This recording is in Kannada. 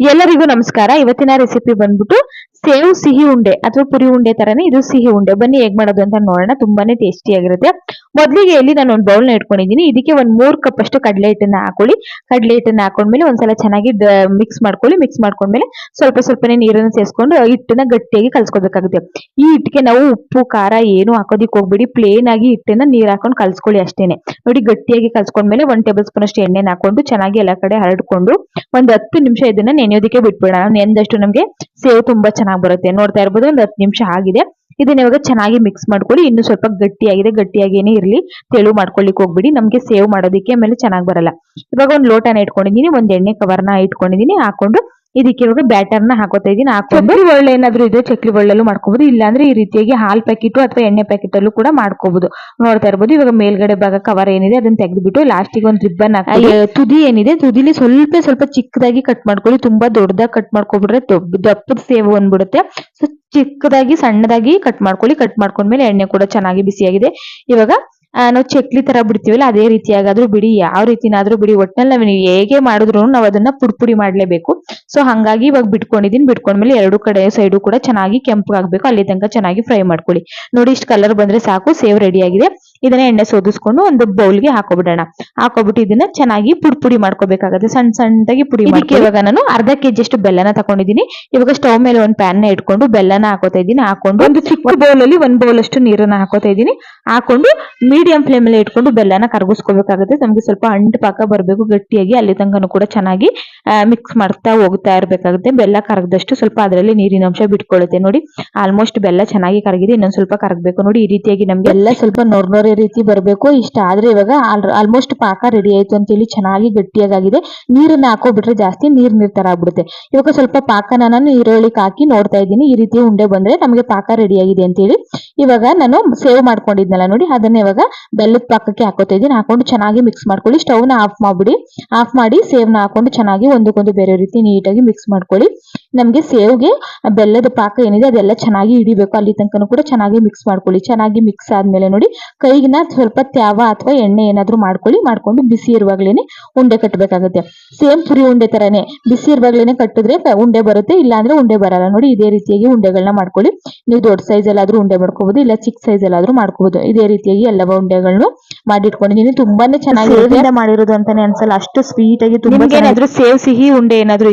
ಎಲ್ಲರಿಗೂ ನಮಸ್ಕಾರ. ಇವತ್ತಿನ ರೆಸಿಪಿ ಬಂದ್ಬಿಟ್ಟು ಸೇವ್ ಸಿಹಿ ಉಂಡೆ ಅಥವಾ ಪುರಿ ಉಂಡೆ ತರನೇ ಇದು ಸಿಹಿ ಉಂಡೆ. ಬನ್ನಿ ಹೇಗ್ ಮಾಡೋದು ಅಂತ ನೋಡೋಣ. ತುಂಬಾನೇ ಟೇಸ್ಟಿ ಆಗಿರುತ್ತೆ. ಮೊದಲಿಗೆ ಇಲ್ಲಿ ನಾನು ಒಂದು ಬೌಲ್ನ ಇಟ್ಕೊಂಡಿದ್ದೀನಿ. ಇದಕ್ಕೆ ಒಂದ್ ಮೂರ್ ಕಪ್ ಅಷ್ಟು ಕಡಲೆ ಹಿಟ್ಟನ್ನ ಹಾಕೊಳ್ಳಿ. ಕಡಲೆ ಹಿಟ್ಟನ್ನ ಹಾಕೊಂಡ್ಮೇಲೆ ಒಂದ್ಸಲ ಚೆನ್ನಾಗಿ ಮಿಕ್ಸ್ ಮಾಡ್ಕೊಳ್ಳಿ. ಮಿಕ್ಸ್ ಮಾಡ್ಕೊಂಡ್ಮೇಲೆ ಸ್ವಲ್ಪ ಸ್ವಲ್ಪನೇ ನೀರನ್ನ ಸೇರಿಸ್ಕೊಂಡು ಹಿಟ್ಟನ್ನ ಗಟ್ಟಿಯಾಗಿ ಕಲ್ಸ್ಕೊಬೇಕಾಗುತ್ತೆ. ಈ ಹಿಟ್ಟಿಗೆ ನಾವು ಉಪ್ಪು, ಖಾರ ಏನು ಹಾಕೋದಿಕ್ ಹೋಗ್ಬಿಡಿ. ಪ್ಲೇನ್ ಆಗಿ ಹಿಟ್ಟನ್ನ ನೀರ್ ಹಾಕೊಂಡು ಕಲ್ಸ್ಕೊಳ್ಳಿ ಅಷ್ಟೇನೆ. ನೋಡಿ ಗಟ್ಟಿಯಾಗಿ ಕಲ್ಸ್ಕೊಂಡ್ಮೇಲೆ ಒಂದ್ ಟೇಬಲ್ ಸ್ಪೂನ್ ಅಷ್ಟು ಎಣ್ಣೆನ ಹಾಕೊಂಡು ಚೆನ್ನಾಗಿ ಎಲ್ಲ ಕಡೆ ಹರಡ್ಕೊಂಡು ಒಂದ್ ಹತ್ತು ನಿಮಿಷ ಇದನ್ನ ನೆನೆಯೋದಕ್ಕೆ ಬಿಟ್ಬಿಡೋಣ. ನೆಂದಷ್ಟು ನಮ್ಗೆ ಸೇವ್ ತುಂಬಾ ಚೆನ್ನಾಗಿ ಬರುತ್ತೆ. ನೋಡ್ತಾ ಇರ್ಬೋದು ಒಂದ್ ಹತ್ತು ನಿಮಿಷ ಆಗಿದೆ. ಇದನ್ನ ಇವಾಗ ಚೆನ್ನಾಗಿ ಮಿಕ್ಸ್ ಮಾಡ್ಕೊಳ್ಳಿ. ಇನ್ನು ಸ್ವಲ್ಪ ಗಟ್ಟಿಯಾಗಿದೆ. ಗಟ್ಟಿಯಾಗೇನೆ ಇರ್ಲಿ. ತೆಳು ಮಾಡ್ಕೊಳ್ಳಿಕ್ ಹೋಗ್ಬಿಡಿ. ನಮ್ಗೆ ಸೇವ್ ಮಾಡೋದಕ್ಕೆ ಆಮೇಲೆ ಚೆನ್ನಾಗಿ ಬರಲ್ಲ. ಇವಾಗ ಒಂದ್ ಲೋಟನ ಇಟ್ಕೊಂಡಿದ್ದೀನಿ. ಒಂದ್ ಎಣ್ಣೆ ಕವರ್ನ ಇಟ್ಕೊಂಡಿದ್ದೀನಿ. ಹಾಕೊಂಡು ಇದಕ್ಕೆ ಇವಾಗ ಬ್ಯಾಟರ್ನ ಹಾಕೋತಾ ಇದೀನಿ. ಹಾಕೊಂಡು ಒಳ್ಳೆ ಏನಾದ್ರು ಇದ್ರೆ ಚಕ್ಲಿ ಒಳ್ಳೆಲ್ಲೂ ಮಾಡ್ಕೋಬಹುದು ಇಲ್ಲಾಂದ್ರೆ ಈ ರೀತಿಯಾಗಿ ಹಾಲ್ ಪ್ಯಾಕೆಟ್ ಅಥವಾ ಎಣ್ಣೆ ಪ್ಯಾಕೆಟ್ ಅಲ್ಲೂ ಕೂಡ ಮಾಡ್ಕೋಬಹುದು ನೋಡ್ತಾ ಇರ್ಬೋದು. ಇವಾಗ ಮೇಲ್ಗಡೆ ಭಾಗ ಕವರ್ ಏನಿದೆ ಅದನ್ನ ತೆಗೆದ್ಬಿಟ್ಟು ಲಾಸ್ಟಿಗೆ ಒಂದು ರಿಬ್ಬನ್ ಹಾಕಿ ತುದಿ ಏನಿದೆ? ತುದಿಲಿ ಸ್ವಲ್ಪ ಸ್ವಲ್ಪ ಚಿಕ್ಕದಾಗಿ ಕಟ್ ಮಾಡ್ಕೊಳ್ಳಿ. ತುಂಬಾ ದೊಡ್ಡದಾಗಿ ಕಟ್ ಮಾಡ್ಕೊಬಿಟ್ರೆ ದೊಡ್ಡ ದಪ್ಪದ ಸೇವು ಬಂದ್ಬಿಡುತ್ತೆ. ಸೊ ಚಿಕ್ಕದಾಗಿ ಸಣ್ಣದಾಗಿ ಕಟ್ ಮಾಡ್ಕೊಳ್ಳಿ. ಕಟ್ ಮಾಡ್ಕೊಂಡ್ಮೇಲೆ ಎಣ್ಣೆ ಕೂಡ ಚೆನ್ನಾಗಿ ಬಿಸಿಯಾಗಿದೆ. ಇವಾಗ ನಾವು ಚಕ್ಲಿ ತರ ಬಿಡ್ತೀವಲ್ಲ ಅದೇ ರೀತಿಯಾಗಾದ್ರೂ ಬಿಡಿ. ಯಾವ ರೀತಿನಾದ್ರೂ ಬಿಡಿ. ಒಟ್ಟಿನಲ್ಲಿ ನಾವು ಹೇಗೆ ಮಾಡಿದ್ರು ನಾವು ಅದನ್ನ ಪುಡಿ ಪುಡಿ ಮಾಡ್ಲೇಬೇಕು. ಸೊ ಹಂಗಾಗಿ ಇವಾಗ ಬಿಟ್ಕೊಂಡಿದೀನಿ. ಬಿಟ್ಕೊಂಡ್ಮೇಲೆ ಎರಡು ಕಡೆ ಸೈಡು ಕೂಡ ಚೆನ್ನಾಗಿ ಕೆಂಪಗಾಗ್ಬೇಕು ಅಲ್ಲಿ ತನಕ ಚೆನ್ನಾಗಿ ಫ್ರೈ ಮಾಡ್ಕೊಳ್ಳಿ. ನೋಡಿ ಇಷ್ಟು ಕಲರ್ ಬಂದ್ರೆ ಸಾಕು. ಸೇವ್ ರೆಡಿ ಆಗಿದೆ. ಇದನ್ನ ಎಣ್ಣೆ ಸೋದಿಸ್ಕೊಂಡು ಒಂದು ಬೌಲ್ಗೆ ಹಾಕೋಬಿಡೋಣ. ಹಾಕೋಬಿಟ್ಟು ಇದನ್ನ ಚೆನ್ನಾಗಿ ಪುಡಿ ಪುಡಿ ಮಾಡ್ಕೋಬೇಕಾಗುತ್ತೆ. ಸಣ್ಣ ಸಣ್ಣದಾಗಿ ಪುಡಿ ಮಾಡಿ ಇವಾಗ ನಾನು ಅರ್ಧ ಕೆಜಿ ಅಷ್ಟು ಬೆಲ್ಲನ ತಗೊಂಡಿದ್ದೀನಿ ಇವಾಗ ಸ್ಟವ್ ಮೇಲೆ ಒಂದು ಪ್ಯಾನ್ನ ಇಟ್ಕೊಂಡು ಬೆಲ್ಲನ ಹಾಕೋತಾ ಇದ್ದೀನಿ. ಹಾಕೊಂಡು ಒಂದು ಚಿಕ್ಕ ಬೌಲ್ ಅಲ್ಲಿ ಒಂದ್ ಬೌಲ್ ಅಷ್ಟು ನೀರನ್ನ ಹಾಕೋತಾ ಇದ್ದೀನಿ. ಹಾಕೊಂಡು ಮೀಡಿಯಂ ಫ್ಲೇಮ್ ಅಲ್ಲಿ ಇಟ್ಕೊಂಡು ಬೆಲ್ಲನ ಕರಗಿಸ್ಕೋಬೇಕಾಗುತ್ತೆ. ನಮ್ಗೆ ಸ್ವಲ್ಪ ಅಂಟು ಪಾಕ ಬರಬೇಕು ಗಟ್ಟಿಯಾಗಿ. ಅಲ್ಲಿ ತನಕನೂ ಕೂಡ ಚೆನ್ನಾಗಿ ಮಿಕ್ಸ್ ಮಾಡ್ತಾ ಹೋಗ್ತಾ ಇರ್ಬೇಕಾಗುತ್ತೆ. ಬೆಲ್ಲ ಕರಗದಷ್ಟು ಸ್ವಲ್ಪ ಅದರಲ್ಲಿ ನೀರಿನ ಅಂಶ ಬಿಟ್ಕೊಳ್ಳುತ್ತೆ ನೋಡಿ ಆಲ್ಮೋಸ್ಟ್ ಬೆಲ್ಲ ಚೆನ್ನಾಗಿ ಕರಗಿದೆ. ಇನ್ನೊಂದು ಸ್ವಲ್ಪ ಕರಗಬೇಕು. ನೋಡಿ, ಈ ರೀತಿಯಾಗಿ ನಮ್ಗೆ ಎಲ್ಲ ಸ್ವಲ್ಪ ನೋರ್ ನೋರೆ ರೀತಿ ಬರಬೇಕು. ಇಷ್ಟ ಆದ್ರೆ ಇವಾಗ ಆಲ್ಮೋಸ್ಟ್ ಪಾಕ ರೆಡಿ ಆಯ್ತು ಅಂತೇಳಿ ಚೆನ್ನಾಗಿ ಗಟ್ಟಿಯಾಗಿದೆ ನೀರನ್ನ ಹಾಕೋಬಿಟ್ರೆ ಜಾಸ್ತಿ ನೀರ್ ನೀರ್ ತರ ಆಗ್ಬಿಡುತ್ತೆ. ಇವಾಗ ಸ್ವಲ್ಪ ಪಾಕನ ನಾನು ಈರುಳ್ಳಿಗೆ ಹಾಕಿ ನೋಡ್ತಾ ಇದ್ದೀನಿ. ಈ ರೀತಿ ಉಂಡೆ ಬಂದ್ರೆ ನಮಗೆ ಪಾಕ ರೆಡಿ ಆಗಿದೆ ಅಂತೇಳಿ. ಇವಾಗ ನಾನು ಸೇವ್ ಮಾಡ್ಕೊಂಡಿದ್ನಲ್ಲ ನೋಡಿ, ಅದನ್ನ ಇವಾಗ ಬೆಲ್ಲದ ಪಾಕಕ್ಕೆ ಹಾಕೋತಾ ಇದ್ದೀನಿ. ಹಾಕೊಂಡು ಚೆನ್ನಾಗಿ ಮಿಕ್ಸ್ ಮಾಡ್ಕೊಳ್ಳಿ. ಸ್ಟವ್ನ ಆಫ್ ಮಾಡ್ಬಿಡಿ. ಆಫ್ ಮಾಡಿ ಸೇವ್ನ ಹಾಕೊಂಡು ಚೆನ್ನಾಗಿ ಒಂದಕ್ಕೊಂದು ಬೇರೆ ರೀತಿ ನೀಟಾಗಿ ಮಿಕ್ಸ್ ಮಾಡ್ಕೊಳ್ಳಿ. ನಮಗೆ ಸೇವ್ಗೆ ಬೆಲ್ಲದ ಪಾಕ ಏನಿದೆ ಅದೆಲ್ಲ ಚೆನ್ನಾಗಿ ಹಿಡಿಬೇಕು. ಅಲ್ಲಿ ತನಕನೂ ಕೂಡ ಚೆನ್ನಾಗಿ ಮಿಕ್ಸ್ ಮಾಡ್ಕೊಳ್ಳಿ. ಚೆನ್ನಾಗಿ ಮಿಕ್ಸ್ ಆದ್ಮೇಲೆ ನೋಡಿ ಕೈಗಿನ ಸ್ವಲ್ಪ ತ್ಯಾವ ಅಥವಾ ಎಣ್ಣೆ ಏನಾದರೂ ಮಾಡ್ಕೊಳ್ಳಿ. ಮಾಡ್ಕೊಂಡು ಬಿಸಿ ಇರುವಾಗಲೇ ಉಂಡೆ ಕಟ್ಟಬೇಕಾಗುತ್ತೆ ಸೇಮ್ ಪುರಿ ಉಂಡೆ ತರನೇ ಬಿಸಿ ಇರುವಾಗಲೇ ಕಟ್ಟಿದ್ರೆ ಉಂಡೆ ಬರುತ್ತೆ. ಇಲ್ಲಾಂದ್ರೆ ಉಂಡೆ ಬರಲ್ಲ. ನೋಡಿ ಇದೇ ರೀತಿಯಾಗಿ ಉಂಡೆಗಳನ್ನ ಮಾಡ್ಕೊಳ್ಳಿ. ನೀವು ದೊಡ್ಡ ಸೈಜ್ ಎಲ್ಲಾದ್ರೂ ಉಂಡೆ ಮಾಡ್ಕೋಬಹುದು ಇಲ್ಲ ಚಿಕ್ಕ ಸೈಜ್ ಎಲ್ಲಾದ್ರೂ ಮಾಡ್ಕೋಬಹುದು ಇದೇ ರೀತಿಯಾಗಿ ಎಲ್ಲವ ಉಂಡೆಗಳನ್ನು ಮಾಡಿಟ್ಕೊಂಡಿದ್ದೀನಿ ತುಂಬಾನೇ ಚೆನ್ನಾಗಿ ಮಾಡಿರೋದು ಅಂತಾನೆ ಅನ್ಸಲ್ಲ. ಅಷ್ಟು ಸ್ವೀಟ್ ಆಗಿ ತುಂಬಾ ಸೇವ್ ಸಿಹಿ ಉಂಡೆ ಏನಾದ್ರು